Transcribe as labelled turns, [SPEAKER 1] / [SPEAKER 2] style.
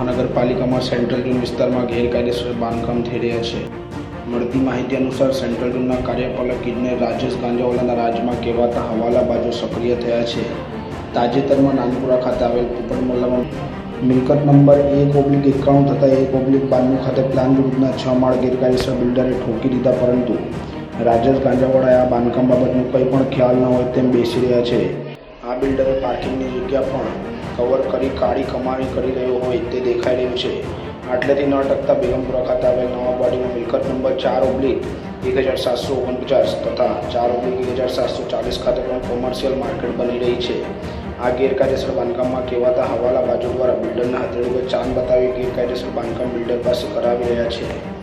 [SPEAKER 1] વિસ્તારમાં central zone વિસ્તારમાં ગેરકાયદેસર બાંધકામ થઈ રહ્યા છે. મળતી માહિતી અનુસાર સેન્ટ્રલ ઝોનના કાર્યપાલક ઇજનેર રાજેશ ગાંજાવાલાના રાજમાં કહેવાતા હવાલાબાજો સક્રિય થયા છે. તાજેતરમાં નાનપુરા ખાતે આવેલ કુપન મોલ્લામાં મિલકત નંબર એક ઓબ્લિક એકાણું તથા એક ઓબ્લિક બાણું ખાતે પ્લાન વિરુદ્ધના છ માળ ગેરકાયદેસર બિલ્ડરે ઠોકી દીધા, પરંતુ રાજેશ ગાંજાવાળાએ આ બાંધકામ બાબતનો કંઈ પણ ખ્યાલ ન હોય તેમ બેસી રહ્યા છે. આ બિલ્ડર પાર્કિંગની જગ્યા પણ કવર કરી, કાળી કમાણી કરી રહ્યો હોય તે દેખાઈ રહ્યું છે. આટલેથી ન ટકતા બેગમપુરા ખાતે આવેલ નવાવાડીમાં મિલકત નંબર ચાર ઓબ્લિક એક હજાર સાતસો ઓગણપચાસ તથા ચાર ઓબ્લિક એક હજાર સાતસો ચાલીસ ખાતે પણ કોમર્શિયલ માર્કેટ બની રહી છે. આ ગેરકાયદેસર બાંધકામમાં કહેવાતા હવાલા બાજુ દ્વારા બિલ્ડરના હથેળી પર ચાંદ બતાવી ગેરકાયદેસર બાંધકામ બિલ્ડર પાસે કરાવી રહ્યા છે.